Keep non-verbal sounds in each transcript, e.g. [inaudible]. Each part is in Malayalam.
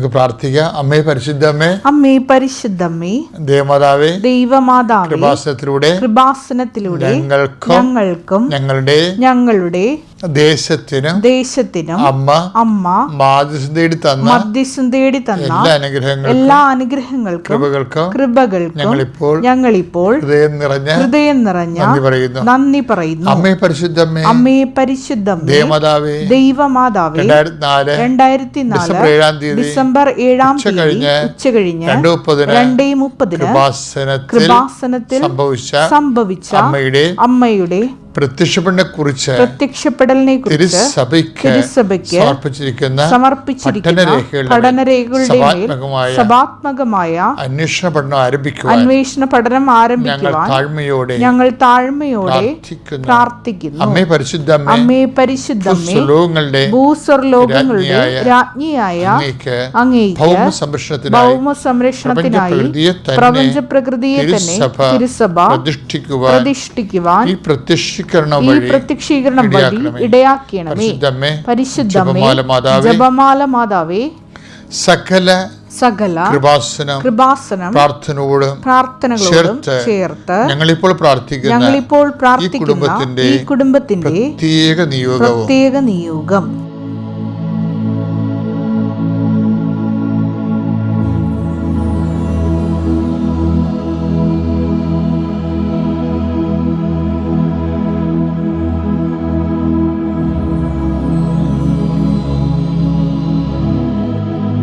നമുക്ക് പ്രാർത്ഥിക്കാം അമ്മേ പരിശുദ്ധമ്മേ അമ്മേ പരിശുദ്ധമ്മേ ദേവമാതാവേ ദൈവമാതാവേ കൃപാസനത്തിലൂടെ കൃപാസനത്തിലൂടെ ഞങ്ങൾക്കും ഞങ്ങൾക്കും ഞങ്ങളുടെ ഞങ്ങളുടെ ദേശത്തിനും ദേശത്തിനും അമ്മ അമ്മ മാധ്യസ്ഥം തേടി തന്ന മധ്യസ്ഥം തേടി തന്ന എല്ലാ അനുഗ്രഹങ്ങൾക്കും എല്ലാ അനുഗ്രഹങ്ങൾക്കും കൃപകൾക്കും കൃപകൾക്കും ഞങ്ങളിപ്പോൾ ഞങ്ങളിപ്പോൾ ഹൃദയം നിറഞ്ഞ ഹൃദയം നിറഞ്ഞ നന്ദി പറയുന്നു. നന്ദി പറയുന്നു. അമ്മേ പരിശുദ്ധമ്മേ അമ്മേ പരിശുദ്ധം ദേവമാതാവേ ദൈവമാതാവേ രണ്ടായിരത്തി നാല് ഡിസംബർ ഏഴാം തീയതി ഡിസംബർ ഏഴാം കഴിഞ്ഞ് ഉച്ച കഴിഞ്ഞ് രണ്ടു മുപ്പതിന് രണ്ടേ മുപ്പതിന് കൃപാസനത്തിൽ സംഭവിച്ച സംഭവിച്ച അമ്മയുടെ അമ്മയുടെ പ്രത്യക്ഷപ്പെടിനെ കുറിച്ച് പ്രത്യക്ഷപ്പെടലിനെ കുറിച്ച് തിരുസഭയ്ക്ക് തിരുസഭയ്ക്ക് സമർപ്പിച്ചിരിക്കുന്ന പഠനരേഖകളുടെ സഭാത്മകമായ അന്വേഷണ പഠനം ആരംഭിക്കുവാൻ അന്വേഷണ പഠനം ആരംഭിക്കുവാൻ താഴ്മയോടെ ഞങ്ങൾ താഴ്മയോടെ പ്രാർത്ഥിക്കുന്നു. അമ്മേ പരിശുദ്ധ അമ്മേ പരിശുദ്ധ ലോകങ്ങളുടെ ഭൂസ്വർലോകങ്ങളുടെ രാജ്ഞിയായ അങ്ങേക്ക് ഭൗമ സംരക്ഷണത്തിനായി പ്രപഞ്ച പ്രകൃതിയെ തന്നെ തിരുസഭ പ്രതിഷ്ഠിക്കുവാൻ ഈ പ്രത്യക്ഷീകരണം ഈ പ്രത്യക്ഷീകരണം വഴി ഇടയാക്കണമേ. പരിശുദ്ധമേ ജപമാല മാതാവേ സകല സകല കൃപാസനം കൃപാസനം പ്രാർത്ഥനയോടും പ്രാർത്ഥനകളോടും ചേർത്ത് ഞങ്ങളിപ്പോൾ പ്രാർത്ഥിക്കുന്ന ഞങ്ങളിപ്പോൾ പ്രാർത്ഥിക്കുന്ന കുടുംബത്തിന്റെ കുടുംബത്തിന്റെ പ്രത്യേക നിയോഗം. പ്രത്യേക നിയോഗം.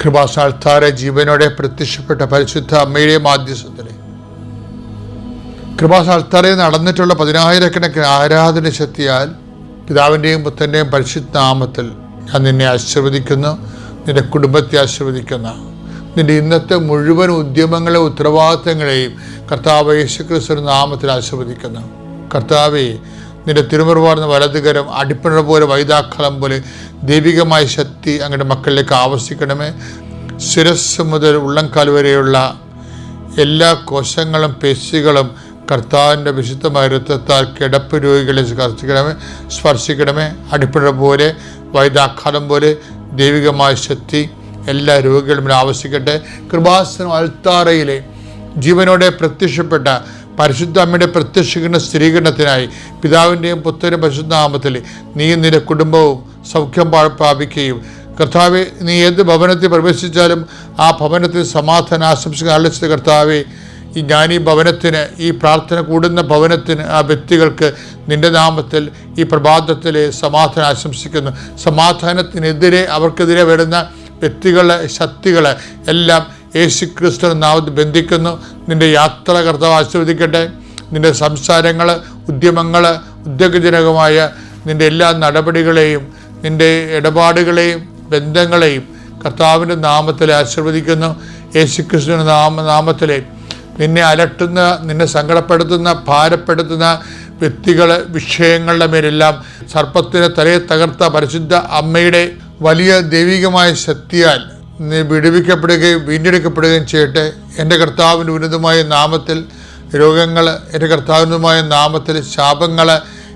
കൃപാസാൽത്താര ജീവനോടെ പ്രത്യക്ഷപ്പെട്ട പരിശുദ്ധ അമ്മയുടെ മാധ്യസ്ഥത്തിലെ കൃപാസാൽത്താരെ നടന്നിട്ടുള്ള പതിനായിരക്കണക്കിന് ആരാധന ശക്തിയാൽ പിതാവിന്റെയും പുത്തന്റെയും പരിശുദ്ധ നാമത്തിൽ ഞാൻ നിന്നെ ആശീർവദിക്കുന്നു നിന്റെ കുടുംബത്തെ ആശീർവദിക്കുന്നു നിന്റെ ഇന്നത്തെ മുഴുവൻ ഉദ്യമങ്ങളെ ഉത്തരവാദിത്തങ്ങളെയും കർത്താവ് യേശുക്രിസ്തു നാമത്തിൽ ആശീർവദിക്കുന്നു. കർത്താവെ നിന്റെ തിരുമുറവാർന്ന വലതുകരം അടിപ്പിണ പോലെ വൈതാക്കളം പോലെ ദൈവികമായ ശക്തി അങ്ങയുടെ മക്കളിലേക്ക് ആവശ്യിക്കണമേ ശിരസ് മുതൽ ഉള്ളംകാൽ വരെയുള്ള എല്ലാ കോശങ്ങളും പേശികളും കർത്താവിന്റെ വിശുദ്ധമായ രക്തത്താൽ കിടപ്പ് രോഗികളെ സ്പർശിക്കണമേ സ്പർശിക്കണമേ. അടിപ്പിഴ പോലെ വൈദാഘാതം പോലെ ദൈവികമായ ശക്തി എല്ലാ രോഗികളും ആവശ്യിക്കട്ടെ കൃപാസനം അൽത്താറയിലെ ജീവനോടെ പ്രത്യക്ഷപ്പെട്ട പരിശുദ്ധ അമ്മയുടെ പ്രത്യക്ഷീകരണ സ്ഥിരീകരണത്തിനായി പിതാവിന്റെയും പുത്രന്റെ പരിശുദ്ധ നാമത്തിൽ നീ നിന്റെ കുടുംബവും സൗഖ്യം പ്രാ- പ്രാപിക്കുകയും. കർത്താവെ നീ ഏത് ഭവനത്തിൽ പ്രവേശിച്ചാലും ആ ഭവനത്തിൽ സമാധാനം ആശംസിക്കാൻ ആലോചിച്ച കർത്താവെ ഈ ഞാൻ ഈ ഭവനത്തിന് ഈ പ്രാർത്ഥന കൂടുന്ന ഭവനത്തിന് ആ വ്യക്തികൾക്ക് നിന്റെ നാമത്തിൽ ഈ പ്രഭാതത്തിലെ സമാധാനം ആശംസിക്കുന്നു. സമാധാനത്തിനെതിരെ അവർക്കെതിരെ വരുന്ന വ്യക്തികളെ ശക്തികളെ എല്ലാം യേശു ക്രിസ്തു നാമത്തിൽ ബന്ധിക്കുന്നു. നിന്റെ യാത്ര കർത്താവ് ആശീർവദിക്കട്ടെ. നിന്റെ സംസാരങ്ങൾ ഉദ്യമങ്ങൾ ഉദ്യോഗജനകമായ നിന്റെ എല്ലാ നടപടികളെയും നിന്റെ ഇടപാടുകളെയും ബന്ധങ്ങളെയും കർത്താവിന്റെ നാമത്തിൽ ആശീർവദിക്കുന്നു. യേശുക്രിസ്തുവിന്റെ നാമ നാമത്തിലെ നിന്നെ അലട്ടുന്ന നിന്നെ സങ്കടപ്പെടുത്തുന്ന ഭാരപ്പെടുത്തുന്ന വ്യക്തികൾ വിഷയങ്ങളുടെ മേലെല്ലാം സർപ്പത്തിന് തലയെ തകർത്ത പരിശുദ്ധ അമ്മയുടെ വലിയ ദൈവികമായ ശക്തിയാൽ നീ വിടുവിക്കപ്പെടുകയും വീണ്ടെടുക്കപ്പെടുകയും ചെയ്യട്ടെ. എന്റെ കർത്താവിന്റെ ഉന്നതമായ നാമത്തിൽ രോഗങ്ങൾ എന്റെ കർത്താവിനുമായ നാമത്തിൽ ശാപങ്ങൾ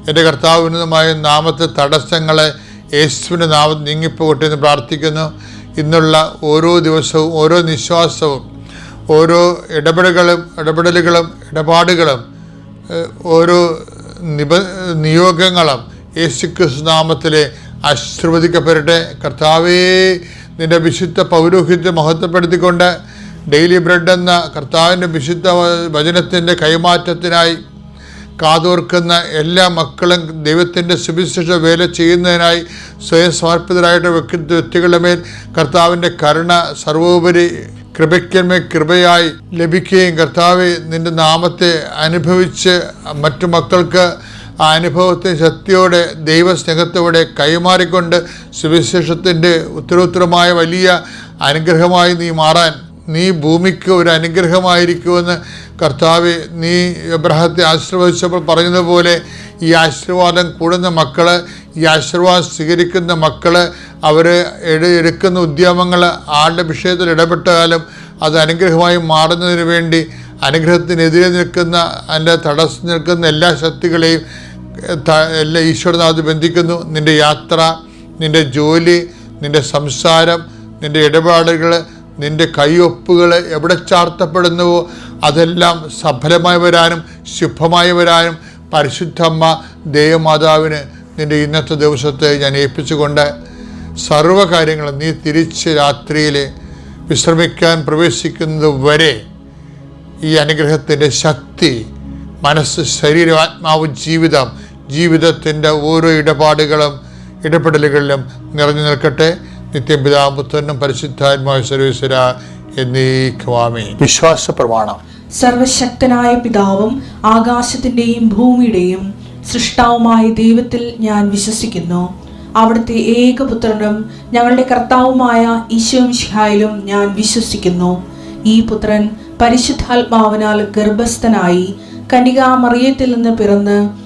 എന്റെ കർത്താവിനുമായ നാമത്തിൽ തടസ്സങ്ങൾ യേശുവിന്റെ നാമത്തിൽ നീങ്ങിപ്പോകട്ടെ എന്ന് പ്രാർത്ഥിക്കുന്നു. ഇന്നുള്ള ഓരോ ദിവസവും ഓരോ നിശ്വാസവും ഓരോ ഇടപെടലുകളും ഇടപെടലുകളും ഇടപാടുകളും ഓരോ നിബ നിയോഗങ്ങളും യേശുക്രിസ്തു നാമത്തിലെ ആശീർവദിക്കപ്പെടട്ടെ. കർത്താവേ നിന്റെ വിശുദ്ധ പൗരോഹിത്യം മഹത്വപ്പെടുത്തിക്കൊണ്ട് ഡെയിലി ബ്രെഡ് എന്ന കർത്താവിന്റെ വിശുദ്ധ വചനത്തിന്റെ കൈമാറ്റത്തിനായി കാതോർക്കുന്ന എല്ലാ മക്കളും ദൈവത്തിന്റെ സുവിശേഷ വേല ചെയ്യുന്നതിനായി സ്വയം സമർപ്പിതരായിട്ട് വ്യക്തി വ്യക്തികളുടെ മേൽ കർത്താവിന്റെ കരുണ സർവോപരി കൃപയ്ക്കന്മേ കൃപയായി ലഭിക്കുകയും കർത്താവ് നിന്റെ നാമത്തെ അനുഭവിച്ച് മറ്റു മക്കൾക്ക് ആ അനുഭവത്തെ ശക്തിയോടെ ദൈവസ്നേഹത്തോടെ കൈമാറിക്കൊണ്ട് സുവിശേഷത്തിന്റെ ഉത്തരോത്തരമായ വലിയ അനുഗ്രഹമായി നീ മാറാൻ നീ ഭൂമിക്ക് ഒരു അനുഗ്രഹമായിരിക്കുമെന്ന് കർത്താവ് നീ എബ്രഹത്തെ ആശീർവദിച്ചപ്പോൾ പറഞ്ഞതുപോലെ ഈ ആശീർവാദം കൂടുന്ന മക്കൾ ഈ ആശീർവാദം സ്വീകരിക്കുന്ന മക്കൾ അവർ എടുക്കുന്ന ഉദ്യമങ്ങൾ ആളുടെ വിഷയത്തിൽ ഇടപെട്ടാലും അത് അനുഗ്രഹമായി മാറുന്നതിന് വേണ്ടി അനുഗ്രഹത്തിനെതിരെ നിൽക്കുന്ന അതിന്റെ തടസ്സം നിൽക്കുന്ന എല്ലാ ശക്തികളെയും എല്ലാ ഈശ്വരനാഥ് ബന്ധിക്കുന്നു. നിന്റെ യാത്ര നിന്റെ ജോലി നിന്റെ സംസാരം നിന്റെ ഇടപാടുകൾ നിന്റെ കൈയൊപ്പുകൾ എവിടെ ചാർത്തപ്പെടുന്നുവോ അതെല്ലാം സഫലമായി വരാനും ശുഭമായി വരാനും പരിശുദ്ധമ്മ ദേവമാതാവിന് നിന്റെ ഇന്നത്തെ ദിവസത്തെ ഞാൻ ഏൽപ്പിച്ചുകൊണ്ട് സർവകാര്യങ്ങളും നീ തിരിച്ച് രാത്രിയിൽ വിശ്രമിക്കാൻ പ്രവേശിക്കുന്നത് വരെ ഈ അനുഗ്രഹത്തിന്റെ ശക്തി മനസ്സ് ശരീരം ആത്മാവ് ജീവിതം ജീവിതത്തിന്റെ ഓരോ ഇടപാടുകളും ഇടപെടലുകളിലും നിറഞ്ഞു നിൽക്കട്ടെ. നിത്യം പിതാമ്പുത്തനും പരിശുദ്ധാത്മാവ് സർവീശ്വര എന്നീക്കുവാമേ വിശ്വാസ പ്രമാണം സർവശക്തനായ പിതാവും ആകാശത്തിന്റെയും ഭൂമിയുടെയും സൃഷ്ടാവുമായ ദൈവത്തിൽ ഞാൻ വിശ്വസിക്കുന്നു. അവിടുത്തെ ഏകപുത്രനും ഞങ്ങളുടെ കർത്താവുമായ ഈശോമിഷിഹായിലും ഞാൻ വിശ്വസിക്കുന്നു. ഈ പുത്രൻ പരിശുദ്ധാത്മാവിനാൽ ഗർഭസ്ഥനായി കനികാമറിയത്തിൽ നിന്ന് പിറന്ന്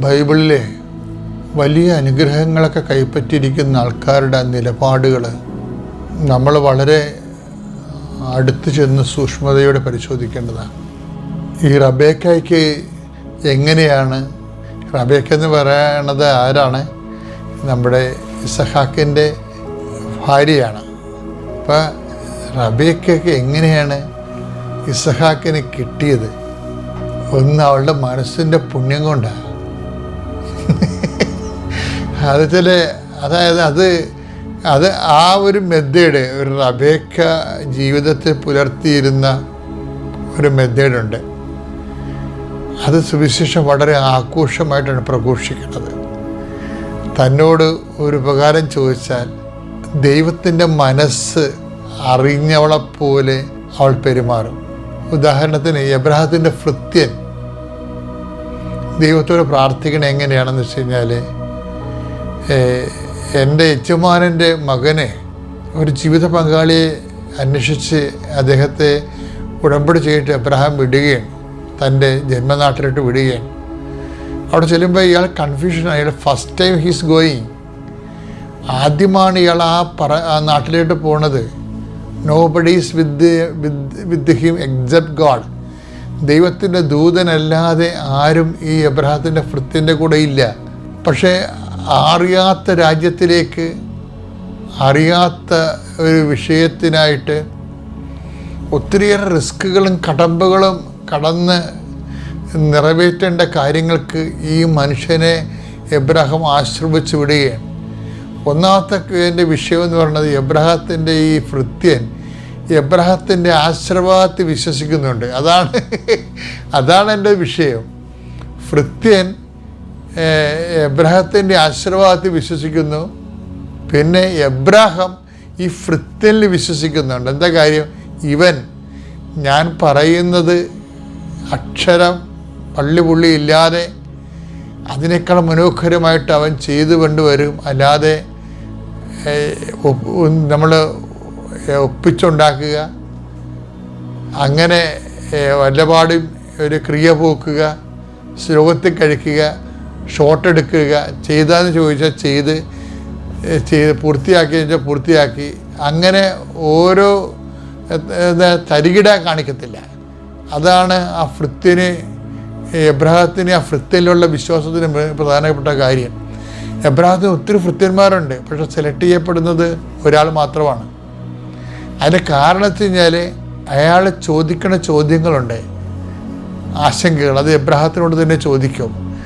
ബൈബിളിലെ വലിയ അനുഗ്രഹങ്ങളൊക്കെ കൈപ്പറ്റിയിരിക്കുന്ന ആൾക്കാരുടെ നിലപാടുകൾ നമ്മൾ വളരെ അടുത്ത് ചെന്ന് സൂക്ഷ്മതയോടെ പരിശോധിക്കേണ്ടതാണ്. ഈ റബേക്കയ്ക്ക് എങ്ങനെയാണ് റബേക്ക എന്ന് പറയണത് ആരാണ്? നമ്മുടെ ഇസഹാക്കിന്റെ ഭാര്യയാണ്. അപ്പം റബേക്കയ്ക്ക് എങ്ങനെയാണ് ഇസഹാക്കിന് കിട്ടിയത്? ഒന്ന് അവളുടെ മനസ്സിന്റെ പുണ്യം കൊണ്ടാണ്. [laughs] അത് ചില അതായത് അത് അത് ആ ഒരു മെത്തേഡ് ഒരു റബേക്ക ജീവിതത്തിൽ പുലർത്തിയിരുന്ന ഒരു മെത്തേഡുണ്ട് അത് സുവിശേഷം വളരെ ആഘോഷമായിട്ടാണ് പ്രഘോഷിക്കുന്നത്. തന്നോട് ഒരു ഉപകാരം ചോദിച്ചാൽ ദൈവത്തിന്റെ മനസ്സ് അറിഞ്ഞവളെപ്പോലെ അവൾ പെരുമാറും. ഉദാഹരണത്തിന് എബ്രഹത്തിന്റെ ഭൃത്യൻ ദൈവത്തോട് പ്രാർത്ഥിക്കണം എങ്ങനെയാണെന്ന് വെച്ച് കഴിഞ്ഞാൽ എന്റെ യജമാനന്റെ മകനെ ഒരു ജീവിത പങ്കാളിയെ അന്വേഷിച്ച് അദ്ദേഹത്തെ ഉടമ്പടി ചെയ്തിട്ട് അബ്രഹാം വിടുകയാണ്. തന്റെ ജന്മനാട്ടിലോട്ട് വിടുകയാണ്. അവിടെ ചെല്ലുമ്പോൾ ഇയാൾ കൺഫ്യൂഷൻ അയാൾ ഫസ്റ്റ് ടൈം ഹീസ് ഗോയിങ് ആദ്യമാണ് ഇയാൾ ആ പറ ആ നാട്ടിലോട്ട് പോണത്. No buddies with with with him except God ദൈവത്തിന്റെ ദൂതനല്ലാതെ ആരും ഈ എബ്രഹത്തിന്റെ ഭൃത്യന്റെ കൂടെ ഇല്ല. പക്ഷേ അറിയാത്ത രാജ്യത്തിലേക്ക് അറിയാത്ത ഒരു വിഷയത്തിനായിട്ട് ഒത്തിരിയേറെ റിസ്ക്കുകളും കടമ്പകളും കടന്ന് നിറവേറ്റേണ്ട കാര്യങ്ങൾക്ക് ഈ മനുഷ്യനെ എബ്രഹാം ആശ്രമിച്ചു വിടുകയാണ്. ഒന്നാമത്തെ വിഷയം എന്ന് പറയുന്നത് എബ്രഹത്തിന്റെ ഈ ഭൃത്യൻ എബ്രഹത്തിന്റെ ആശ്രവാദത്തിൽ വിശ്വസിക്കുന്നുണ്ട്. അതാണ് [laughs] അതാണ് എന്റെ വിഷയം. ഭൃത്യൻ എബ്രഹത്തിന്റെ ആശീർവാദത്തിൽ വിശ്വസിക്കുന്നു. പിന്നെ എബ്രാഹം ഈ ഭൃത്യനിൽ വിശ്വസിക്കുന്നുണ്ട്. എന്താ കാര്യം? ഇവൻ ഞാൻ പറയുന്നത് അക്ഷരം പള്ളി പുള്ളി ഇല്ലാതെ അതിനേക്കാൾ മനോഹരമായിട്ട് അവൻ ചെയ്തു കൊണ്ടുവരും. അല്ലാതെ നമ്മൾ ഒപ്പിച്ചുണ്ടാക്കുക. അങ്ങനെ വല്ലപാടും ഒരു ക്രിയ പോക്കുക ശ്ലോകത്തിൽ കഴിക്കുക ഷോട്ട് എടുക്കുക ചെയ്താന്ന് ചോദിച്ചാൽ ചെയ്ത് ചെയ്ത് പൂർത്തിയാക്കി വെച്ചാൽ പൂർത്തിയാക്കി. അങ്ങനെ ഓരോ തരികിട കാണിക്കത്തില്ല. അതാണ് ആ ഫൃത്തിന് എബ്രഹത്തിന് ആ ഫൃത്തിലുള്ള വിശ്വാസത്തിന് പ്ര- പ്രധാനപ്പെട്ട കാര്യം. എബ്രഹത്തിന് ഒത്തിരി ഫൃത്യന്മാരുണ്ട് പക്ഷെ സെലക്ട് ചെയ്യപ്പെടുന്നത് ഒരാൾ മാത്രമാണ്. അതിന്റെ കാരണത്തിൽ കഴിഞ്ഞാൽ അയാൾ ചോദിക്കുന്ന ചോദ്യങ്ങളുണ്ട്. ആശങ്കകൾ. അത് എബ്രഹാത്തിനോട് തന്നെ ചോദിക്കും.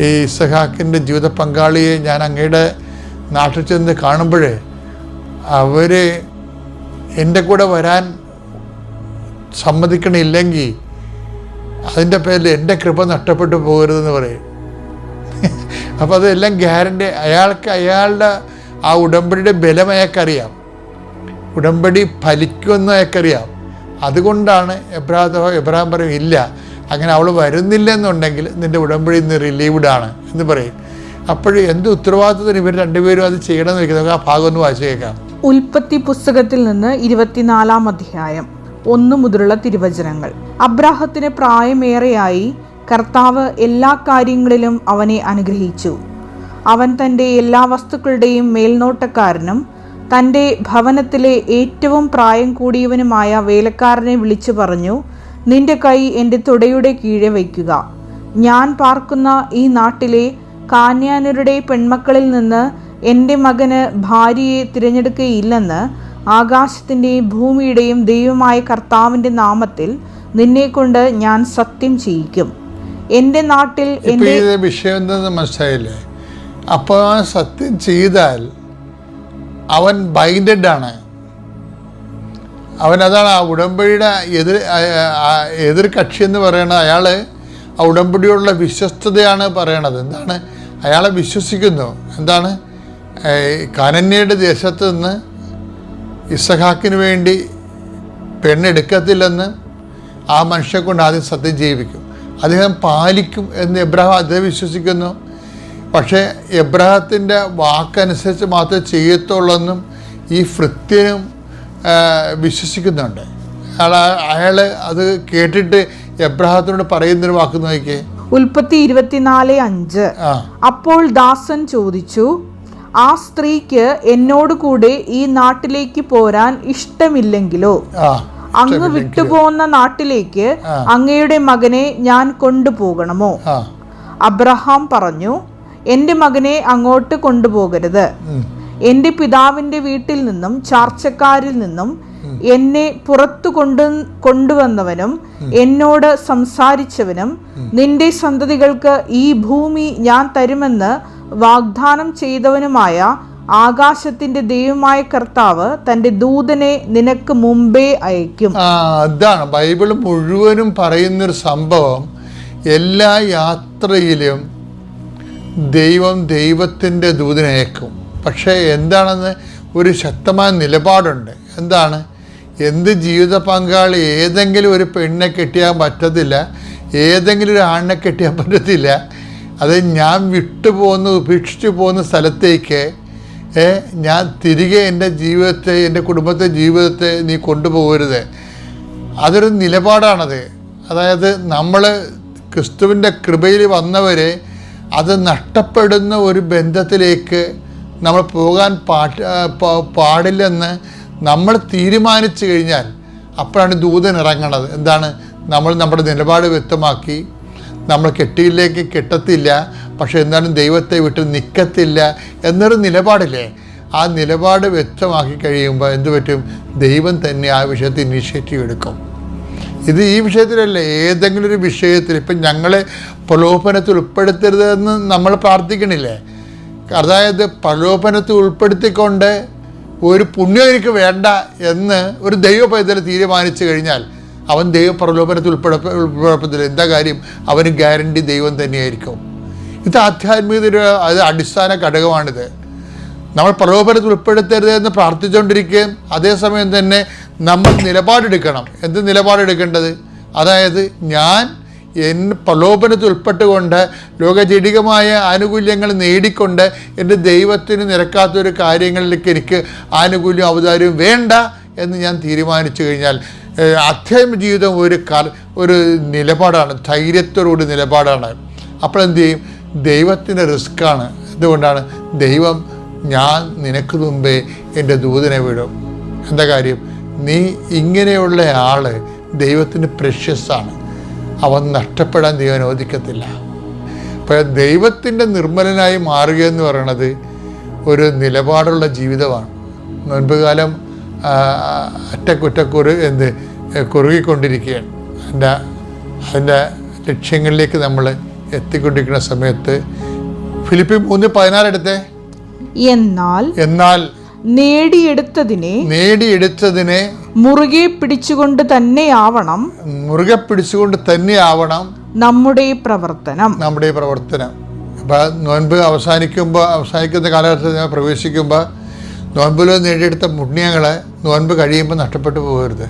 ഈ ഇസഹാക്കിന്റെ ജീവിത പങ്കാളിയെ ഞാൻ അങ്ങയുടെ നാട്ടിൽ ചെന്ന് കാണുമ്പോഴേ അവർ എന്റെ കൂടെ വരാൻ സമ്മതിക്കണില്ലെങ്കിൽ അതിന്റെ പേരിൽ എന്റെ കൃപ നഷ്ടപ്പെട്ടു പോകരുതെന്ന് പറയും. അപ്പോൾ അതെല്ലാം ഗ്യാരണ്ടി അയാൾക്ക് അയാളുടെ ആ ഉടമ്പടിയുടെ ബലം അയാൾക്കറിയാം. ഉടമ്പടി ഫലിക്കുമെന്ന് അയാൾക്കറിയാം. അതുകൊണ്ടാണ് എബ്രാഹോ എബ്രാഹിം പറയും ഇല്ല അങ്ങനെ അവൾ വരുന്നില്ലെന്നുണ്ടെങ്കിൽ നിന്റെ ഉടമ്പടി റിലീവ്ഡ് ആണ് എന്ന് പറയും. അപ്പോഴും എന്ത് ഉത്തരവാദിത്വത്തിന് ഇവർ രണ്ടുപേരും അത് ചെയ്യണമെന്ന് വെക്കുന്നത് ആ ഭാഗം ഒന്ന് വായിച്ചു കേൾക്കാം. ഉൽപ്പത്തി പുസ്തകത്തിൽ നിന്ന് ഇരുപത്തിനാലാം അധ്യായം ഒന്നു മുതലുള്ള തിരുവചനങ്ങൾ. അബ്രാഹത്തിന് പ്രായമേറെയായി കർത്താവ് എല്ലാ കാര്യങ്ങളിലും അവനെ അനുഗ്രഹിച്ചു. അവൻ തന്റെ എല്ലാ വസ്തുക്കളുടെയും മേൽനോട്ടക്കാരനും തന്റെ ഭവനത്തിലെ ഏറ്റവും പ്രായം കൂടിയവനുമായ വേലക്കാരനെ വിളിച്ചു പറഞ്ഞു നിന്റെ കൈ എന്റെ തുടയുടെ കീഴെ വയ്ക്കുക. ഞാൻ പാർക്കുന്ന ഈ നാട്ടിലെ കാന്യാനരുടെ പെൺമക്കളിൽ നിന്ന് എന്റെ മകന് ഭാര്യയെ തിരഞ്ഞെടുക്കുകയില്ലെന്ന് ആകാശത്തിന്റെയും ഭൂമിയുടെയും ദൈവമായ കർത്താവിന്റെ നാമത്തിൽ നിന്നെക്കൊണ്ട് ഞാൻ സത്യം ചെയ്യിക്കും. എന്റെ നാട്ടിൽ എന്റെ വിഷയം മനസ്സിലായില്ലേ? അപ്പോൾ ആ സത്യം ചെയ്താൽ അവൻ ബൈൻഡഡ് ആണ് അവൻ അതാണ് ആ ഉടമ്പടിയുടെ എതിർ എതിർ കക്ഷി എന്ന് പറയുന്നത് അയാൾ ആ ഉടമ്പടിയോടുള്ള വിശ്വസ്തതയാണ് പറയണത്. എന്താണ്? അയാളെ വിശ്വസിക്കുന്നു. എന്താണ്? കനന്യയുടെ ദേശത്ത് നിന്ന് ഇസഹാക്കിന് വേണ്ടി പെണ്ണെടുക്കത്തില്ലെന്ന് ആ മനുഷ്യനെ കൊണ്ട് ആദ്യം സത്യം ജീവിക്കും അദ്ദേഹം പാലിക്കും എന്ന് എബ്രഹാം അദ്ദേഹം വിശ്വസിക്കുന്നു. പക്ഷേ എബ്രഹത്തിന്റെ വാക്കനുസരിച്ച് മാത്രമേ ചെയ്യത്തുള്ളെന്നും ഈ ഭൃത്യനും വിശ്വസിക്കുന്നുണ്ട്. അയാൾ അയാൾ അത് കേട്ടിട്ട് എബ്രഹത്തിനോട് പറയുന്നൊരു വാക്ക് നോക്കിയേ ഉൽപ്പത്തി ഇരുപത്തിനാല് അഞ്ച്. അപ്പോൾ ദാസൻ ചോദിച്ചു ആ സ്ത്രീക്ക് എന്നോട് കൂടെ ഈ നാട്ടിലേക്ക് പോരാൻ ഇഷ്ടമില്ലെങ്കിലോ? അങ്ങ് വിട്ടുപോകുന്ന നാട്ടിലേക്ക് അങ്ങയുടെ മകനെ ഞാൻ കൊണ്ടുപോകണമോ? അബ്രഹാം പറഞ്ഞു എന്റെ മകനെ അങ്ങോട്ട് കൊണ്ടുപോകരുത്. എന്റെ എന്റെ പിതാവിന്റെ വീട്ടിൽ നിന്നും ചാർച്ചക്കാരിൽ നിന്നും എന്നെ പുറത്തു കൊണ്ടു കൊണ്ടുവന്നവനും എന്നോട് സംസാരിച്ചവനും നിന്റെ സന്തതികൾക്ക് ഈ ഭൂമി ഞാൻ തരുമെന്ന് വാഗ്ദാനം ചെയ്തവനുമായ ആകാശത്തിന്റെ ദൈവമായ കർത്താവ് തന്റെ ദൂതനെ നിനക്ക് മുമ്പേ അയക്കും അതാണ്. ബൈബിൾ മുഴുവനും പറയുന്നൊരു സംഭവം എല്ലാ യാത്രയിലും ദൈവം ദൈവത്തിന്റെ ദൂതനയക്കും പക്ഷേ എന്താണെന്ന് ഒരു ശക്തമായ നിലപാടുണ്ട്. എന്താണ്? എന്ത് ജീവിത പങ്കാളി ഏതെങ്കിലും ഒരു പെണ്ണിനെ കെട്ടിയാൽ പറ്റത്തില്ല ഏതെങ്കിലും ഒരു ആണിനെ കെട്ടിയാൻ പറ്റത്തില്ല അത് ഞാൻ വിട്ടുപോകുന്ന ഉപേക്ഷിച്ചു പോകുന്ന സ്ഥലത്തേക്ക് ഞാൻ തിരികെ എന്റെ ജീവിതത്തെ എന്റെ കുടുംബത്തെ ജീവിതത്തെ നീ കൊണ്ടുപോകരുത്. അതൊരു നിലപാടാണത്. അതായത് നമ്മൾ ക്രിസ്തുവിന്റെ കൃപയിൽ വന്നവരെ അത് നഷ്ടപ്പെടുന്ന ഒരു ബന്ധത്തിലേക്ക് നമ്മൾ പോകാൻ പാട്ട് പാടില്ലെന്ന് നമ്മൾ തീരുമാനിച്ചു കഴിഞ്ഞാൽ അപ്പോഴാണ് ദൂതൻ ഇറങ്ങണത്. എന്താണ്? നമ്മൾ നമ്മുടെ നിലപാട് വ്യക്തമാക്കി. നമ്മൾ കെട്ടിയിലേക്ക് കെട്ടത്തില്ല. പക്ഷേ എന്നാലും ദൈവത്തെ വിട്ട് നിൽക്കത്തില്ല എന്നൊരു നിലപാടില്ലേ? ആ നിലപാട് വ്യക്തമാക്കി കഴിയുമ്പോൾ എന്തു പറ്റും? ദൈവം തന്നെ ആ വിഷയത്തിൽ ഇനീഷ്യേറ്റീവ് എടുക്കും. ഇത് ഈ വിഷയത്തിലല്ല ഏതെങ്കിലും ഒരു വിഷയത്തിൽ ഇപ്പം ഞങ്ങളെ പ്രലോഭനത്തിൽ ഉൾപ്പെടുത്തരുതെന്ന് നമ്മൾ പ്രാർത്ഥിക്കണില്ലേ? അതായത് പ്രലോഭനത്തിൽ ഉൾപ്പെടുത്തിക്കൊണ്ട് ഒരു പുണ്യം എനിക്ക് വേണ്ട എന്ന് ഒരു ദൈവ പൈതൽ തീരുമാനിച്ചു കഴിഞ്ഞാൽ അവൻ ദൈവ പ്രലോഭനത്തിൽ ഉൾപ്പെട ഉൾപ്പെടുത്തില്ല എന്താ കാര്യം? അവന് ഗ്യാരണ്ടി ദൈവം തന്നെയായിരിക്കും. ഇത് ആധ്യാത്മികതയുടെ അത് അടിസ്ഥാന ഘടകമാണിത്. നമ്മൾ പ്രലോഭനത്തിൽ ഉൾപ്പെടുത്തരുത് എന്ന് പ്രാർത്ഥിച്ചുകൊണ്ടിരിക്കുകയും അതേസമയം തന്നെ നമ്മൾ നിലപാടെടുക്കണം. എന്ത് നിലപാടെടുക്കേണ്ടത്? അതായത് ഞാൻ എൻ പ്രലോഭനത്തിൽ ഉൾപ്പെട്ടുകൊണ്ട് ലോകജടികമായ ആനുകൂല്യങ്ങൾ നേടിക്കൊണ്ട് എന്റെ ദൈവത്തിന് നിരക്കാത്തൊരു കാര്യങ്ങളിലേക്ക് എനിക്ക് ആനുകൂല്യം അവതാരവും വേണ്ട എന്ന് ഞാൻ തീരുമാനിച്ചു കഴിഞ്ഞാൽ അധ്യാത്മ ജീവിതം ഒരു കർ ഒരു നിലപാടാണ് ധൈര്യത്തോടുകൂടി നിലപാടാണ്. അപ്പോൾ എന്ത് ചെയ്യും? ദൈവത്തിന്റെ റിസ്ക്കാണ്. എന്തുകൊണ്ടാണ്? ദൈവം ഞാൻ നിനക്ക് മുമ്പേ എന്റെ ദൂതനെ വിടും. എന്താ കാര്യം? നീ ഇങ്ങനെയുള്ള ആൾ ദൈവത്തിന് പ്രഷ്യസാണ് അവൻ നഷ്ടപ്പെടാൻ ദൈവം അനുവദിക്കത്തില്ല. അപ്പോൾ ദൈവത്തിന്റെ നിർമ്മലനായി മാറുക എന്ന് പറയണത് ഒരു നിലപാടുള്ള ജീവിതമാണ്. മുൻപ് കാലം ആ, അറ്റക്കുറ്റക്കുറു എന്ത് കുറുകിക്കൊണ്ടിരിക്കുകയാണ്. അതിന്റെ അതിന്റെ ലക്ഷ്യങ്ങളിലേക്ക് നമ്മൾ എത്തിക്കൊണ്ടിരിക്കുന്ന സമയത്ത് ഫിലിപ്പി മൂന്ന് പതിനാറെടുത്തേ എന്നാൽ എന്നാൽ നേടിയെടുത്തതിനെ നേടിയെടുത്തതിനെ മുറുകെ പിടിച്ചുകൊണ്ട് തന്നെയാവണം മുറുകെ പിടിച്ചുകൊണ്ട് തന്നെ ആവണം നമ്മുടെ പ്രവർത്തനം. നമ്മുടെ പ്രവർത്തനം. അപ്പോൾ നോൻപ് അവസാനിക്കുമ്പോൾ അവസാനിക്കുന്ന കാലഘട്ടത്തിൽ പ്രവേശിക്കുമ്പോൾ നോൻപിൽ നേടിയെടുത്ത പുണ്യങ്ങളെ നോൻപ് കഴിയുമ്പോൾ നഷ്ടപ്പെട്ടു പോകരുത്.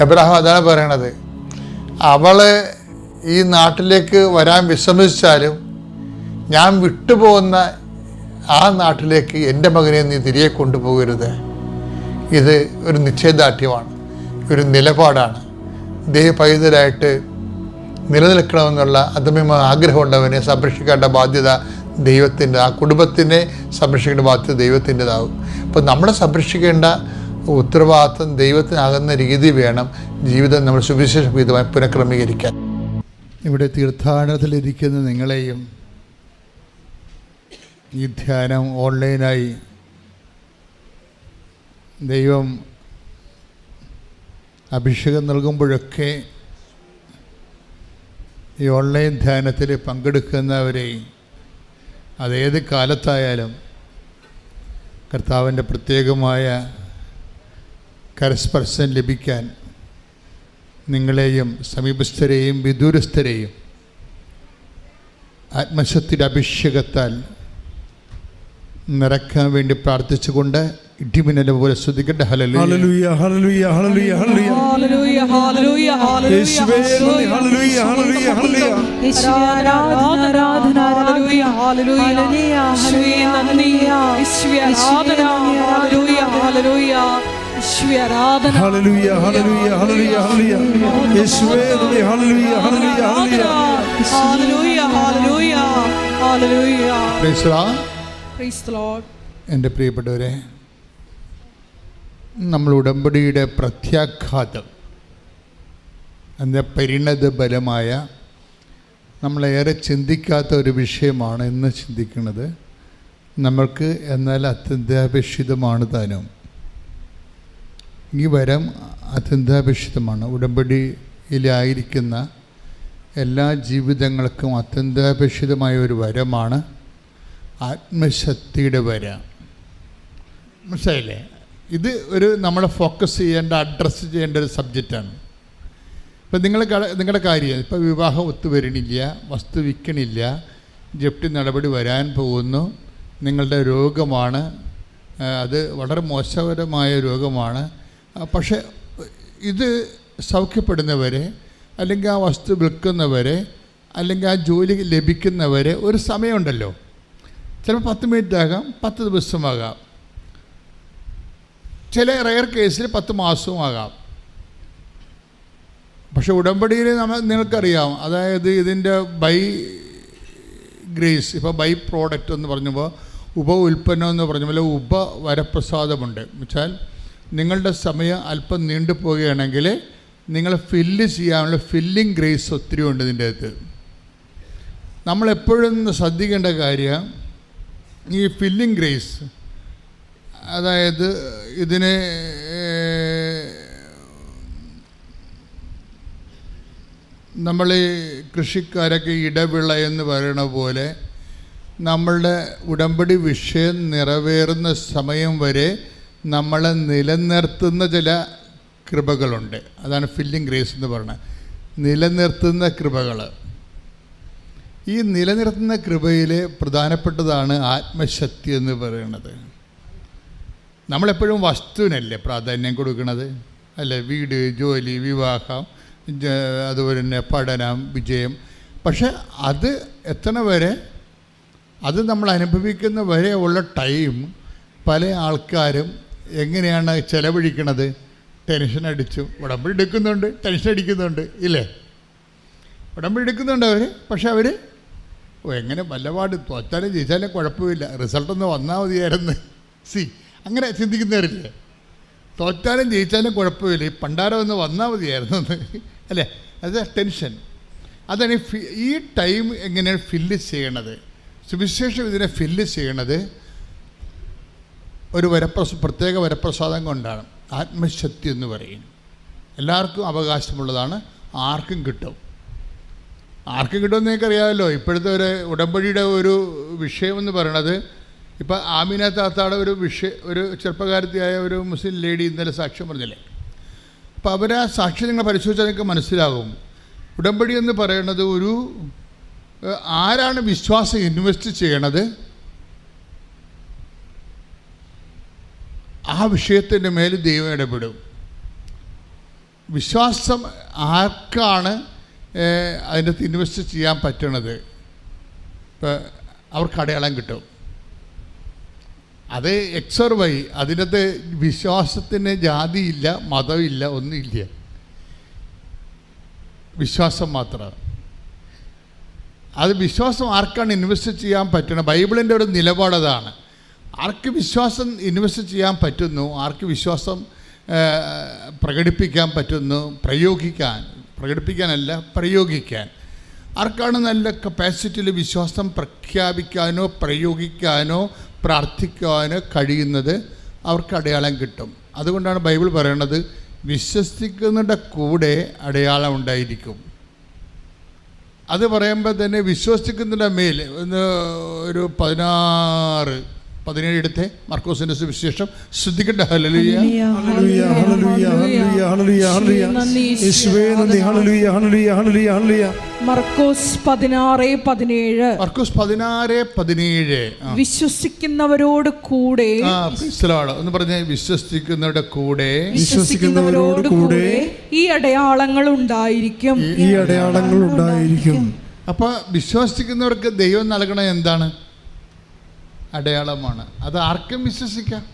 എബ്രഹാം അതാണ് പറയണത്. അവൾ ഈ നാട്ടിലേക്ക് വരാൻ വിസമ്മതിച്ചാലും ഞാൻ വിട്ടുപോകുന്ന ആ നാട്ടിലേക്ക് എന്റെ മകനെ നീ തിരികെ കൊണ്ടുപോകരുത്. ഇത് ഒരു നിശ്ചയദാർഢ്യമാണ് ഒരു നിലപാടാണ്. ദൈവ പൈതലായിട്ട് നിലനിൽക്കണമെന്നുള്ള അദമ്യമായ ആഗ്രഹമുള്ളവനെ സംരക്ഷിക്കേണ്ട ബാധ്യത ദൈവത്തിന്റെ ആ കുടുംബത്തിനെ സംരക്ഷിക്കേണ്ട ബാധ്യത ദൈവത്തിന്റെതാവും അപ്പോൾ നമ്മളെ സംരക്ഷിക്കേണ്ട ഉത്തരവാദിത്വം ദൈവത്തിനാകുന്ന രീതി വേണം ജീവിതം നമ്മൾ സുവിശേഷ വിധമായി പുനഃക്രമീകരിക്കാൻ. ഇവിടെ തീർത്ഥാടനത്തിലിരിക്കുന്ന നിങ്ങളെയും ഈ ധ്യാനം ഓൺലൈനായി. ദൈവം അഭിഷേകം നൽകുമ്പോഴൊക്കെ ഈ ഓൺലൈൻ ധ്യാനത്തിൽ പങ്കെടുക്കുന്നവരെ അതേത് കാലത്തായാലും കർത്താവിന്റെ പ്രത്യേകമായ കരസ്പർശം ലഭിക്കാൻ നിങ്ങളെയും സമീപസ്ഥരെയും വിദൂരസ്ഥരെയും ആത്മശക്തിയുടെ അഭിഷേകത്താൽ നിറക്കാൻ വേണ്ടി പ്രാർത്ഥിച്ചുകൊണ്ട് ഇടിമിന്നലെ പോലെ ശ്രദ്ധിക്കട്ടെ ഹലലു എന്റെ പ്രിയപ്പെട്ടവരെ നമ്മൾ ഉടമ്പടിയുടെ പ്രത്യാഘാതം അതിന്റെ പരിണത ബലമായ നമ്മളേറെ ചിന്തിക്കാത്ത ഒരു വിഷയമാണ് ഇന്ന് ചിന്തിക്കുന്നത്. നമ്മൾക്ക് എന്നാൽ അത്യന്താപേക്ഷിതമാണ് താനും. ഈ വരം അത്യന്താപേക്ഷിതമാണ്. ഉടമ്പടിയിലായിരിക്കുന്ന എല്ലാ ജീവിതങ്ങൾക്കും അത്യന്താപേക്ഷിതമായ ഒരു വരമാണ്. ആത്മശക്തിയുടെ വര. മനസ്സിലായില്ലേ? ഇത് ഒരു നമ്മളെ ഫോക്കസ് ചെയ്യേണ്ട അഡ്രസ്സ് ചെയ്യേണ്ട ഒരു സബ്ജക്റ്റാണ് ഇപ്പം നിങ്ങൾ നിങ്ങളുടെ കാര്യം ഇപ്പം വിവാഹം ഒത്തു ഒത്തുവരണില്ല വസ്തു വിൽക്കണില്ല ജപ്തി നടപടി വരാൻ പോകുന്നു നിങ്ങളുടെ രോഗമാണ് അത് വളരെ മോശകരമായ രോഗമാണ്. പക്ഷേ ഇത് സൗഖ്യപ്പെടുന്നവരെ അല്ലെങ്കിൽ ആ വസ്തു വിൽക്കുന്നവരെ അല്ലെങ്കിൽ ആ ജോലി ലഭിക്കുന്നവരെ ഒരു സമയമുണ്ടല്ലോ. ചിലപ്പോൾ പത്ത് മിനിറ്റ് ആകാം പത്ത് ദിവസമാകാം ചില റയർ കേസിൽ പത്ത് മാസവും ആകാം. പക്ഷെ ഉടമ്പടിയിൽ നമ്മൾ നിങ്ങൾക്കറിയാം അതായത് ഇതിന്റെ ബൈ ഗ്രേസ് ഇപ്പോൾ ബൈ പ്രോഡക്റ്റ് എന്ന് പറഞ്ഞപ്പോൾ ഉപ ഉൽപ്പന്നം എന്ന് പറഞ്ഞ പോലെ ഉപ വരപ്രസാദമുണ്ട്. വെച്ചാൽ നിങ്ങളുടെ സമയം അല്പം നീണ്ടു പോവുകയാണെങ്കിൽ നിങ്ങൾ ഫില്ല് ചെയ്യാനുള്ള ഫില്ലിംഗ് ഗ്രേസ് ഒത്തിരി ഉണ്ട് ഇതിന്റെ അകത്ത്. നമ്മളെപ്പോഴും ശ്രദ്ധിക്കേണ്ട കാര്യം ഈ ഫില്ലിംഗ് ഗ്രേസ് അതായത് ഇതിനെ നമ്മൾ ഈ കൃഷിക്കാരൊക്കെ ഇടവിള എന്ന് പറയണ പോലെ നമ്മളുടെ ഉടമ്പടി വിഷയം നിറവേറുന്ന സമയം വരെ നമ്മളെ നിലനിർത്തുന്ന ചില കൃപകളുണ്ട്. അതാണ് ഫില്ലിംഗ് ഗ്രേസ് എന്ന് പറയുന്നത്. നിലനിർത്തുന്ന കൃപകൾ ഈ നിലനിർത്തുന്ന കൃപയിൽ പ്രധാനപ്പെട്ടതാണ് ആത്മശക്തി എന്ന് പറയുന്നത് നമ്മളെപ്പോഴും വസ്തുവിനല്ലേ പ്രാധാന്യം കൊടുക്കുന്നത് അല്ലേ? വീട് ജോലി വിവാഹം അതുപോലെ തന്നെ പഠനം വിജയം. പക്ഷെ അത് എത്തണ വരെ അത് നമ്മൾ അനുഭവിക്കുന്ന വരെ ഉള്ള ടൈം പല ആൾക്കാരും എങ്ങനെയാണ് ചെലവഴിക്കണത്? ടെൻഷൻ അടിച്ചു. ഉടമ്പടി എടുക്കുന്നുണ്ട് ടെൻഷൻ അടിക്കുന്നുണ്ട് ഇല്ലേ? ഉടമ്പടി എടുക്കുന്നുണ്ട് അവർ പക്ഷെ അവർ ഓ എങ്ങനെ വല്ലപാട് തോറ്റാലും ജയിച്ചാലും കുഴപ്പമില്ല. റിസൾട്ടൊന്ന് വന്നാൽ മതിയായിരുന്നു. സി അങ്ങനെ ചിന്തിക്കുന്നവരില്ലേ? തോറ്റാലും ജയിച്ചാലും കുഴപ്പമില്ല. ഈ പണ്ടാരം ഒന്ന് വന്നാൽ മതിയായിരുന്നു. അല്ലേ? അത് ടെൻഷൻ അതാണ് ഈ ടൈം എങ്ങനെയാണ് ഫില്ല് ചെയ്യണത്? സുവിശേഷം ഇതിനെ ഫില്ല് ചെയ്യണത് ഒരു വരപ്രസ പ്രത്യേക വരപ്രസാദം കൊണ്ടാണ്. ആത്മശക്തി എന്ന് പറയും. എല്ലാവർക്കും അവകാശമുള്ളതാണ്. ആർക്കും കിട്ടും. ആർക്കും കിട്ടുമെന്ന് നിങ്ങൾക്കറിയാമല്ലോ. ഇപ്പോഴത്തെ ഒരു ഉടമ്പടിയുടെ ഒരു വിഷയമെന്ന് പറയണത് ഇപ്പം ആമിന താത്താടെ ഒരു വിഷയ ഒരു ചെറുപ്പക്കാരത്തിയായ ഒരു മുസ്ലിം ലേഡി ഇന്നലെ സാക്ഷ്യം പറഞ്ഞില്ലേ? അപ്പോൾ അവരാ സാക്ഷ്യം നിങ്ങൾ പരിശോധിച്ചാൽ നിങ്ങൾക്ക് മനസ്സിലാകും. ഉടമ്പടി എന്ന് പറയുന്നത് ഒരു ആരാണ് വിശ്വാസം ഇൻവെസ്റ്റ് ചെയ്യണത്? ആ വിഷയത്തിന്റെ മേൽ ദൈവം ഇടപെടും. വിശ്വാസം ആർക്കാണ് അതിന്റെ ഇൻവെസ്റ്റ് ചെയ്യാൻ പറ്റണത് ഇപ്പോൾ അവർക്ക് അടയാളം കിട്ടും. അത് എക്സർ വൈ അതിനകത്ത് വിശ്വാസത്തിന് ജാതിയില്ല മതമില്ല ഒന്നുമില്ല. വിശ്വാസം മാത്രമാണ് അത് വിശ്വാസം ആർക്കാണ് ഇൻവെസ്റ്റ് ചെയ്യാൻ പറ്റണം? ബൈബിളിന്റെ ഒരു നിലപാടതാണ് ആർക്ക് വിശ്വാസം ഇൻവെസ്റ്റ് ചെയ്യാൻ പറ്റുന്നു? ആർക്ക് വിശ്വാസം പ്രകടിപ്പിക്കാൻ പറ്റുന്നു? പ്രയോഗിക്കാൻ. പ്രകടിപ്പിക്കാനല്ല പ്രയോഗിക്കാൻ. ആർക്കാണ് നല്ല കപ്പാസിറ്റിയിൽ വിശ്വാസം പ്രഖ്യാപിക്കാനോ പ്രയോഗിക്കാനോ പ്രാർത്ഥിക്കാനോ കഴിയുന്നത്? അവർക്ക് അടയാളം കിട്ടും. അതുകൊണ്ടാണ് ബൈബിൾ പറയുന്നത് വിശ്വസിക്കുന്നതിന്റെ കൂടെ അടയാളം ഉണ്ടായിരിക്കും. അത് പറയുമ്പോൾ തന്നെ വിശ്വസിക്കുന്നതിന്റെ മേൽ ഒരു പതിനാറ് പതിനേഴ് എടുത്തേ. മർക്കോസിന്റെ സുവിശേഷം. ശ്രദ്ധിക്കട്ടെ hallelujah. Hallelujah hallelujah hallelujah hallelujah. Hallelujah യേശുവേ നന്ദി. Hallelujah hallelujah hallelujah hallelujah. മർക്കോസ് പതിനാറ് പതിനേഴ്. മർക്കോസ് പതിനാറ് പതിനേഴ്. വിശ്വസിക്കുന്നവരോട് കൂടെ. എന്ന് പറഞ്ഞ് വിശ്വസിക്കുന്നവരുടെ കൂടെ. വിശ്വസിക്കുന്നവരോട് കൂടെ ഈ അടയാളങ്ങൾ ഉണ്ടായിരിക്കും ഈ അടയാളങ്ങൾ ഉണ്ടായിരിക്കും അപ്പൊ വിശ്വസിക്കുന്നവർക്ക് ദൈവം നൽകണ എന്താണ്? അടയാളമാണ്. അത് ആർക്കും വിശ്വസിക്കാം.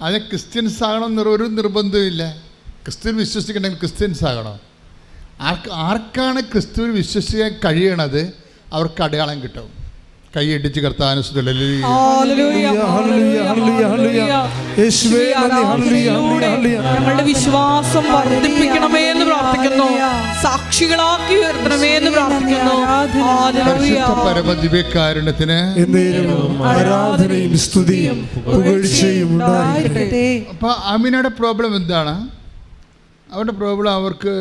അത് ക്രിസ്ത്യൻസ് ആകണം എന്നൊരു ഒരു നിർബന്ധമില്ല ക്രിസ്ത്യൻ വിശ്വസിക്കണമെങ്കിൽ ക്രിസ്ത്യൻസ് ആകണം ആർക്ക് ആർക്കാണ് ക്രിസ്തുവിൽ വിശ്വസിക്കാൻ കഴിയണത്? അവർക്ക് അടയാളം കിട്ടും. കൈ ഇടിച്ച് കർത്താനുസരിച്ച് ഹല്ലേലൂയ, ഹല്ലേലൂയ ഹല്ലേലൂയ ഹല്ലേലൂയ യേശുവേ ഹല്ലേലൂയ ഹല്ലേലൂയ. ഹല്ലേലൂയ. ഞങ്ങളുടെ വിശ്വാസം വർദ്ധിപ്പിക്കണമേ എന്ന് പ്രാർത്ഥിക്കുന്നു. സാക്ഷികളാക്കി ഉയർത്തണമേ എന്ന് പ്രാർത്ഥിക്കുന്നു. പരമദിവ്യകാരുണ്യത്തിന് ആരാധനയും സ്തുതിയും പുകഴ്ചയും ഉണ്ടായിരിക്കട്ടെ. അപ്പോൾ അമീനയുടെ പ്രോബ്ലം എന്താണ്? അവരുടെ പ്രോബ്ലം അവർക്ക്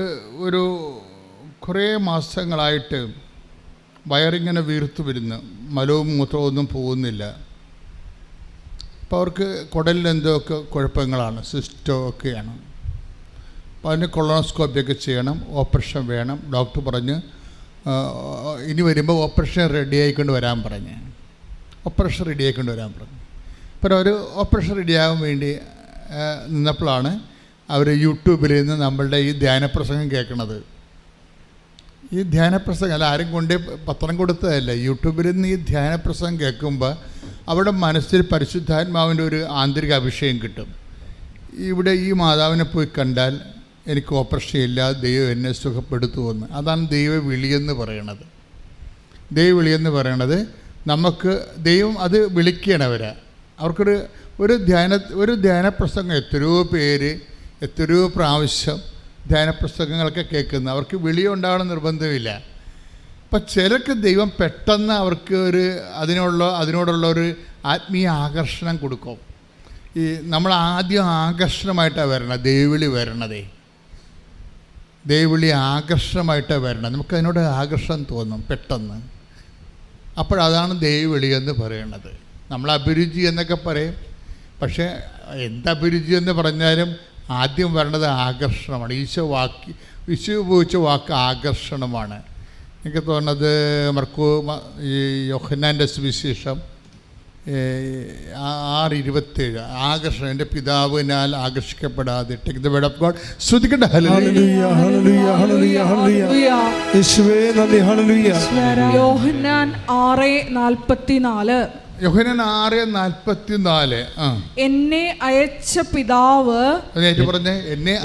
ഒരു കുറേ മാസങ്ങളായിട്ട് വയറിങ്ങനെ വീർത്തു വരുന്നു. മലവും മൂത്രവും ഒന്നും പോകുന്നില്ല. അപ്പോൾ അവർക്ക് കുടലിൽ എന്തൊക്കെ കുഴപ്പങ്ങളാണ്. സിസ്റ്റോ ഒക്കെയാണ്. അപ്പോൾ അതിന് കൊളോണോസ്കോപ്പിയൊക്കെ ചെയ്യണം. ഓപ്പറേഷൻ വേണം. ഡോക്ടർ പറഞ്ഞ് ഇനി വരുമ്പോൾ ഓപ്പറേഷൻ റെഡി ആയിക്കൊണ്ട് വരാൻ പറഞ്ഞ്. ഓപ്പറേഷൻ റെഡി ആയിക്കൊണ്ട് വരാൻ പറഞ്ഞു. അപ്പോൾ അവർ ഓപ്പറേഷൻ റെഡിയാകാൻ വേണ്ടി നിന്നപ്പോഴാണ് അവർ യൂട്യൂബിൽ നിന്ന് നമ്മളുടെ ഈ ധ്യാനപ്രസംഗം കേൾക്കണത്. ഈ ധ്യാനപ്രസംഗം അല്ല ആരും കൊണ്ട് പത്രം കൊടുത്തതല്ല. യൂട്യൂബിൽ നിന്ന് ഈ ധ്യാനപ്രസംഗം കേൾക്കുമ്പോൾ അവിടെ മനസ്സിൽ പരിശുദ്ധാത്മാവിന്റെ ഒരു ആന്തരിക അഭിഷേകം കിട്ടും. ഇവിടെ ഈ മാതാവിനെ പോയി കണ്ടാൽ എനിക്ക് ഓപ്പറേഷൻ ഇല്ല ദൈവം എന്നെ സുഖപ്പെടുത്തുമെന്ന്. അതാണ് ദൈവ വിളിയെന്ന് പറയണത്. ദൈവ വിളിയെന്ന് പറയണത് നമുക്ക് ദൈവം അത് വിളിക്കുകയാണ് അവരെ. അവർക്കൊരു ഒരു ധ്യാന ഒരു ധ്യാനപ്രസംഗം എത്രയോ പേര് എത്രയോ പ്രാവശ്യം ധ്യാനപ്രസംഗങ്ങളൊക്കെ കേൾക്കുന്നത് അവർക്ക് വിളിയുണ്ടാവണം നിർബന്ധമില്ല. അപ്പം ചിലർക്ക് ദൈവം പെട്ടെന്ന് അവർക്ക് ഒരു അതിനുള്ള അതിനോടുള്ള ഒരു ആത്മീയ ആകർഷണം കൊടുക്കും. ഈ നമ്മൾ ആദ്യം ആകർഷണമായിട്ടാണ് വരണത് ദൈവവിളി വരണതേ. ദൈവവിളി ആകർഷണമായിട്ടാണ് വരണം നമുക്കതിനോട് ആകർഷണം തോന്നും പെട്ടെന്ന്. അപ്പോഴതാണ് ദൈവവിളി എന്ന് പറയണത്. നമ്മൾ അഭിരുചി എന്നൊക്കെ പറയും. പക്ഷേ എന്ത് അഭിരുചി എന്ന് പറഞ്ഞാലും ആദ്യം വരേണ്ടത് ആകർഷണമാണ്. ഈശോ വാക്ക് ഈശോ ഉപയോഗിച്ച വാക്ക് ആകർഷണമാണ്. എനിക്ക് തോന്നുന്നത് മർക്കു ഈ യോഹന്നാന്റെ സുവിശേഷം ആറ് ഇരുപത്തേഴ് ആകർഷണം എന്റെ പിതാവിനാൽ ആകർഷിക്കപ്പെടാതെ take the word of God ശ്രദ്ധിക്കട്ടെ യോഹന്നാൻ ആറ് നാൽപ്പത്തിനാല്. എന്നെ അയച്ച പിതാവ് എന്നെ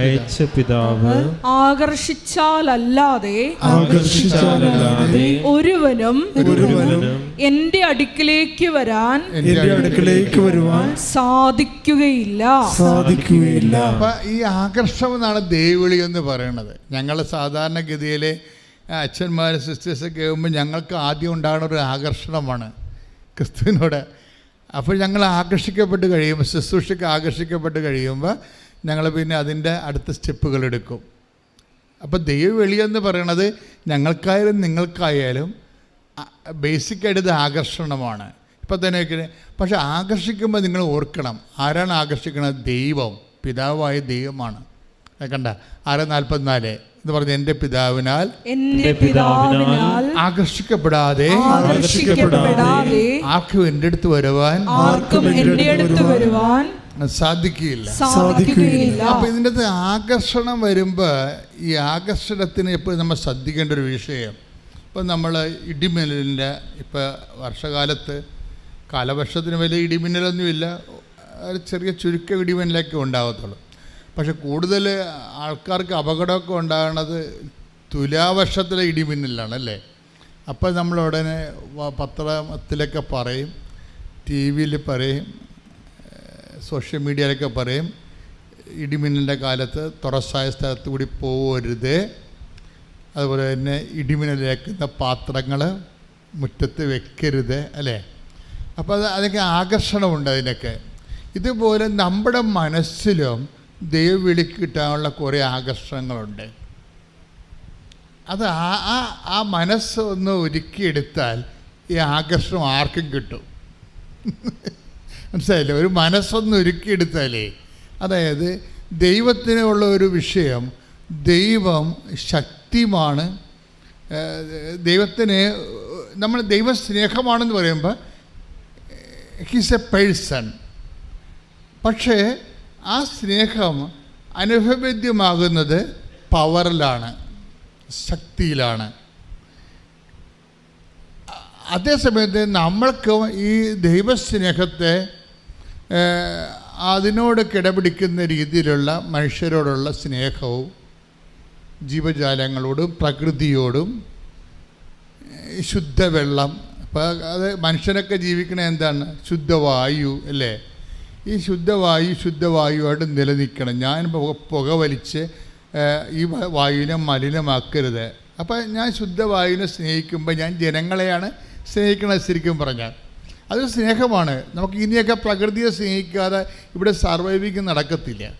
അയച്ച പിതാവ്. ആകർഷിച്ചാലല്ലാതെ ഒരുവനും എന്റെ അടുക്കിലേക്ക് വരാൻ അടുക്കിലേക്ക് എന്റെ അടുക്കലേക്ക് വരുവാൻ സാധിക്കുകയില്ല. സാധിക്കുകയില്ല. അപ്പൊ ഈ ആകർഷം എന്നാണ് ദേവിളി എന്ന് പറയുന്നത് ഞങ്ങൾ സാധാരണഗതിയിലെ അച്ഛന്മാർ സിസ്റ്റേഴ്സൊക്കെ ആകുമ്പോൾ ഞങ്ങൾക്ക് ആദ്യം ഉണ്ടാകുന്ന ഒരു ആകർഷണമാണ്. ക്രിസ്തുവിനോട്. അപ്പോൾ ഞങ്ങൾ ആകർഷിക്കപ്പെട്ട് കഴിയുമ്പോൾ ശുശ്രൂഷയ്ക്ക് ആകർഷിക്കപ്പെട്ട് കഴിയുമ്പോൾ ഞങ്ങൾ പിന്നെ അതിന്റെ അടുത്ത സ്റ്റെപ്പുകൾ എടുക്കും. അപ്പോൾ ദൈവവെളിയെന്ന് പറയണത് ഞങ്ങൾക്കായാലും നിങ്ങൾക്കായാലും ബേസിക്കായിട്ട് ഇത് ആകർഷണമാണ്. ഇപ്പം തന്നെ പക്ഷെ ആകർഷിക്കുമ്പോൾ നിങ്ങൾ ഓർക്കണം ആരാണ് ആകർഷിക്കുന്നത് ദൈവം പിതാവായ ദൈവമാണ്. കണ്ട ആറ് നാൽപ്പത്തിനാല്. എന്ന് പറഞ്ഞ എന്റെ പിതാവിനാൽ എന്റെ പിതാവിനാൽ ആകർഷിക്കപ്പെടാതെ ആകർഷിക്കപ്പെടാതെ ആർക്കും എന്റെ അടുത്ത് വരുവാൻ ആർക്കും എന്റെ അടുത്ത് വരുവാൻ സാധിക്കുകയില്ല. സാധിക്കുകയില്ല. അപ്പോൾ ഇതിന്റെ ആകർഷണം വരുമ്പോൾ ഈ ആകർഷണത്തിന് എപ്പോഴും നമ്മൾ ശ്രദ്ധിക്കേണ്ട ഒരു വിഷയം. ഇപ്പം നമ്മൾ ഇടിമിന്നലിന്റെ ഇപ്പോൾ വർഷകാലത്ത് കാലവർഷത്തിന് വലിയ ഇടിമിന്നലൊന്നുമില്ല. ഒരു ചെറിയ ചുരുക്കം ഇടിമിന്നലൊക്കെ ഉണ്ടാകത്തുള്ളൂ. പക്ഷെ കൂടുതൽ ആൾക്കാർക്ക് അപകടമൊക്കെ ഉണ്ടാകുന്നത് തുലാവർഷത്തിലെ ഇടിമിന്നലാണ് അല്ലേ? അപ്പോൾ നമ്മൾ ഉടനെ പത്രത്തിലൊക്കെ പറയും ടി വിയിൽ പറയും സോഷ്യൽ മീഡിയയിലൊക്കെ പറയും ഇടിമിന്നലിന്റെ കാലത്ത് തുറസായ സ്ഥലത്ത് കൂടി പോകരുത് അതുപോലെ തന്നെ ഇടിമിന്നലേക്കുന്ന പാത്രങ്ങൾ മുറ്റത്ത് വെക്കരുത് അല്ലേ? അപ്പോൾ അത് അതൊക്കെ ആകർഷണമുണ്ട് അതിനൊക്കെ. ഇതുപോലെ നമ്മുടെ മനസ്സിലും ദൈവവിളിക്ക് കിട്ടാനുള്ള കുറേ ആകർഷണങ്ങളുണ്ട്. അത് ആ ആ ആ മനസ്സ് ഒന്ന് ഒരുക്കിയെടുത്താൽ ഈ ആകർഷണം ആർക്കും കിട്ടും. മനസ്സിലായില്ലേ? ഒരു മനസ്സൊന്ന് ഒരുക്കിയെടുത്താലേ അതായത് ദൈവത്തിനുള്ള ഒരു വിഷയം ദൈവം ശക്തിമാണ് ദൈവത്തിന് നമ്മൾ ദൈവ സ്നേഹമാണെന്ന് പറയുമ്പോൾ ഹിസ് എ പേഴ്സൺ പക്ഷേ ആ സ്നേഹം അനുഭവേദ്യമാകുന്നത് പവറിലാണ് ശക്തിയിലാണ്. അതേസമയത്ത് നമ്മൾക്ക് ഈ ദൈവസ്നേഹത്തെ അതിനോട് കിടപിടിക്കുന്ന രീതിയിലുള്ള മനുഷ്യരോടുള്ള സ്നേഹവും ജീവജാലങ്ങളോടും പ്രകൃതിയോടും ശുദ്ധവെള്ളം. ഇപ്പോൾ അത് മനുഷ്യനൊക്കെ ജീവിക്കണ എന്താണ്? ശുദ്ധവായു അല്ലേ? ഈ ശുദ്ധവായു ശുദ്ധവായുവായിട്ട് നിലനിൽക്കണം. ഞാൻ പുക വലിച്ച് ഈ വായുവിനെ മലിനമാക്കരുത്. അപ്പോൾ ഞാൻ ശുദ്ധവായുവിനെ സ്നേഹിക്കുമ്പോൾ ഞാൻ ജനങ്ങളെയാണ് സ്നേഹിക്കണത് ശരിക്കും പറഞ്ഞാൽ. അത് സ്നേഹമാണ്. നമുക്ക് ഇനിയൊക്കെ പ്രകൃതിയെ സ്നേഹിക്കാതെ ഇവിടെ സർവൈവിങ് നടക്കത്തില്ല.